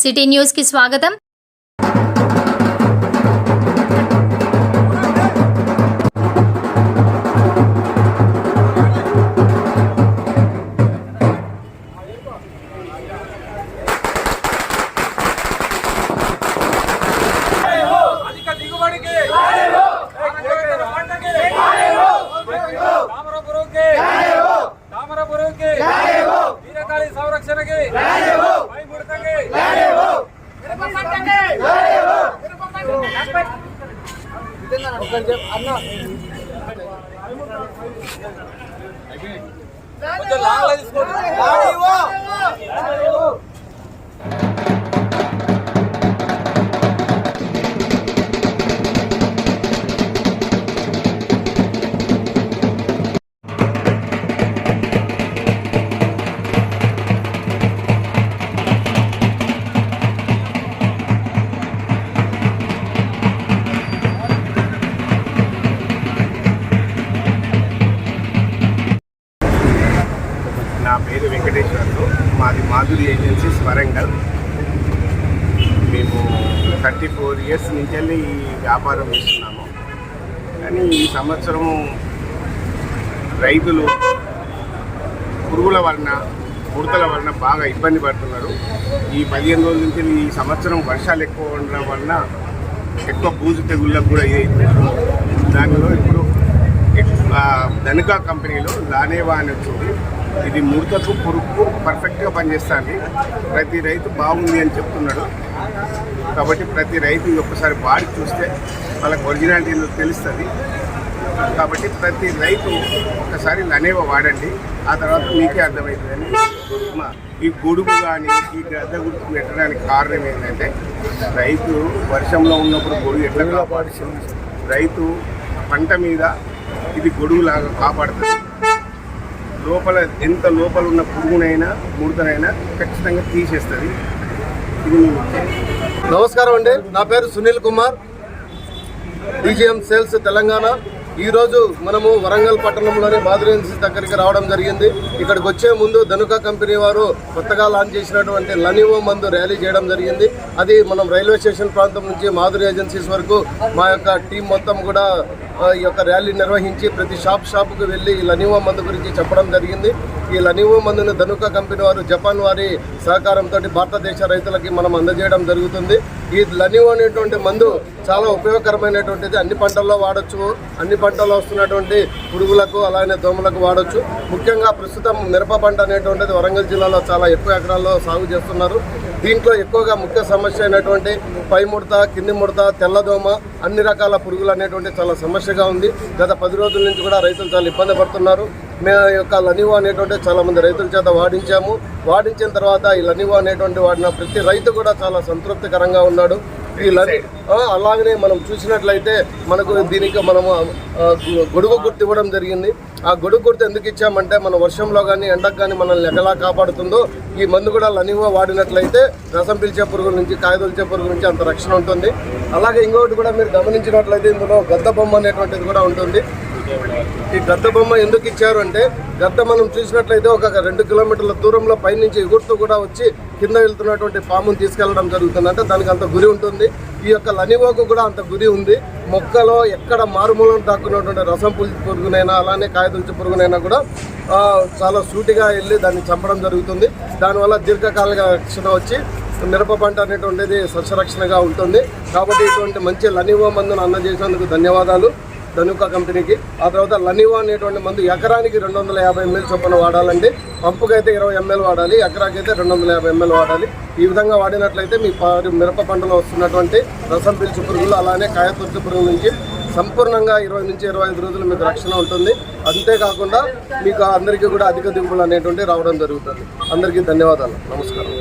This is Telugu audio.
సిటీ న్యూస్ కి స్వాగతం అధిక దిగుబడికి పంటకి తామర కొంచెం విద్యుత్ ఏజెన్సీస్ వరంగల్. మేము థర్టీ ఫోర్ ఇయర్స్ నుంచి వెళ్ళి ఈ వ్యాపారం చేస్తున్నాము. కానీ ఈ సంవత్సరం రైతులు పురుగుల వలన ముడతల వలన బాగా ఇబ్బంది పడుతున్నారు. ఈ పదిహేను రోజుల నుంచి ఈ సంవత్సరం వర్షాలు ఎక్కువ ఉండడం వలన ఎక్కువ బూజు తెగుళ్ళకు కూడా ఇదైతుంది దానిలో ఇప్పుడు ధనుకా కంపెనీలో లానేవా అని వచ్చింది ఇది ముడతకు పురుగుకు పర్ఫెక్ట్గా పనిచేస్తుంది. ప్రతి రైతు బాగుంది అని చెప్తున్నాడు. కాబట్టి ప్రతి రైతు ఒక్కసారి వాడి చూస్తే వాళ్ళకి ఒరిజినాలిటీ తెలుస్తుంది. కాబట్టి ప్రతి రైతు ఒకసారి లనేవా వాడండి. ఆ తర్వాత మీకే అర్థమవుతుందని ఈ గొడుగు కానీ ఈ గద్ద గుర్తు పెట్టడానికి కారణం ఏంటంటే రైతు వర్షంలో ఉన్నప్పుడు గొడుగు ఎట్లా కాపాడుతుంది? రైతు పంట మీద ఇది గొడుగులాగా కాపాడుతుంది. లోపల ఎంత లోపల ఉన్న పురుగునైనా ముడతనైనా ఖచ్చితంగా తీసేస్తుంది. ఇది నమస్కారం అండి. నా పేరు Sunil Kumar. DGM sales Telangana. ఈరోజు మనము వరంగల్ పట్టణంలోని మాధురేన్సీ దగ్గరికి రావడం జరిగింది. ఇక్కడికి వచ్చే ముందు ధనుక కంపెనీ వారు కొత్తగా లాంచ్ చేసినటువంటి లనివో మందు ర్యాలీ చేయడం జరిగింది. అది మనం రైల్వే స్టేషన్ ప్రాంతం నుంచి మాధురి ఏజెన్సీస్ వరకు మా యొక్క టీం మొత్తం కూడా ఈ యొక్క ర్యాలీ నిర్వహించి ప్రతి షాప్ షాప్కు వెళ్ళి ఈ లనివో మందు గురించి చెప్పడం జరిగింది. ఈ లనివో మందును ధనుక కంపెనీ వారు జపాన్ వారి సహకారంతో భారతదేశ రైతులకి మనం అందజేయడం జరుగుతుంది. ఈ లనివో అనేటువంటి మందు చాలా ఉపయోగకరమైనటువంటిది. అన్ని పంటల్లో వాడచ్చు. అన్ని పంటల్లో వస్తున్నటువంటి పురుగులకు అలానే దోమలకు వాడచ్చు. ముఖ్యంగా ప్రస్తుతం మిరప పంట అనేటువంటిది వరంగల్ జిల్లాలో చాలా ఎక్కువ ఎకరాల్లో సాగు చేస్తున్నారు. దీంట్లో ఎక్కువగా ముఖ్య సమస్య అయినటువంటి పై ముడత కింది ముడత తెల్లదోమ అన్ని రకాల పురుగులు అనేటువంటి చాలా సమస్యగా ఉంది. గత పది రోజుల నుంచి కూడా రైతులు చాలా ఇబ్బంది పడుతున్నారు. మేము యొక్క లనివో అనేటువంటి చాలా మంది రైతుల చేత వాడించాము. వాడించిన తర్వాత ఈ లనివో అనేటువంటి వాడిన ప్రతి రైతు కూడా చాలా సంతృప్తికరంగా ఉన్నాడు. అలాగనే మనం చూసినట్లయితే మనకు దీనికి మనము గొడుగు గుర్తు ఇవ్వడం జరిగింది. ఆ గొడుగు గుర్తు ఎందుకు ఇచ్చామంటే మన వర్షంలో కానీ ఎండకు కానీ మనల్ని ఎలా కాపాడుతుందో ఈ మందు కూడా లనివో వాడినట్లయితే రసం పీల్చే పురుగు నుంచి కాయదొలిచే పురుగు నుంచి అంత రక్షణ ఉంటుంది. అలాగే ఇంకొకటి కూడా మీరు గమనించినట్లయితే ఇందులో గద్ద బొమ్మ అనేటువంటిది కూడా ఉంటుంది. ఈ గద్ద బొమ్మ ఎందుకు ఇచ్చారు అంటే గద్ద మనం చూసినట్లయితే ఒక రెండు కిలోమీటర్ల దూరంలో పైనుంచి ఎగురుతూ కూడా వచ్చి కింద వెళ్తున్నటువంటి పామును తీసుకెళ్ళడం జరుగుతుంది. అంటే దానికి అంత గురి ఉంటుంది. ఈ యొక్క లనివోకు కూడా అంత గురి ఉంది. మొక్కలో ఎక్కడ మారుమూలను దాక్కున్నటువంటి రసం పులి పురుగునైనా అలానే కాయదుల్చి పురుగునైనా కూడా చాలా సూటిగా వెళ్ళి దాన్ని చంపడం జరుగుతుంది. దానివల్ల దీర్ఘకాలిక రక్షణ వచ్చి మిరప పంట అనేటువంటిది సస్యరక్షణగా ఉంటుంది. కాబట్టి ఇటువంటి మంచి లనివో మందును అందజేసినందుకు ధన్యవాదాలు. ధనుక కంపెనీకి. ఆ తర్వాత లనివా అనేటువంటి మందు ఎకరానికి రెండు వందల యాభై ఎంఎల్ చొప్పున వాడాలండి. పంపుకైతే ఇరవై ఎంఎల్ వాడాలి ఎకరాకైతే రెండు వందల యాభై ఎంఎల్ వాడాలి. ఈ విధంగా వాడినట్లయితే మీ మిరప పంటలో వస్తున్నటువంటి రసం పిలుచు పురుగులు అలానే కాయ పురుగు నుంచి సంపూర్ణంగా ఇరవై నుంచి ఇరవై ఐదు రోజులు మీకు రక్షణ ఉంటుంది. అంతేకాకుండా మీకు అందరికీ కూడా అధిక దిగుబడులు అనేటువంటి రావడం జరుగుతుంది. అందరికీ ధన్యవాదాలు. నమస్కారం.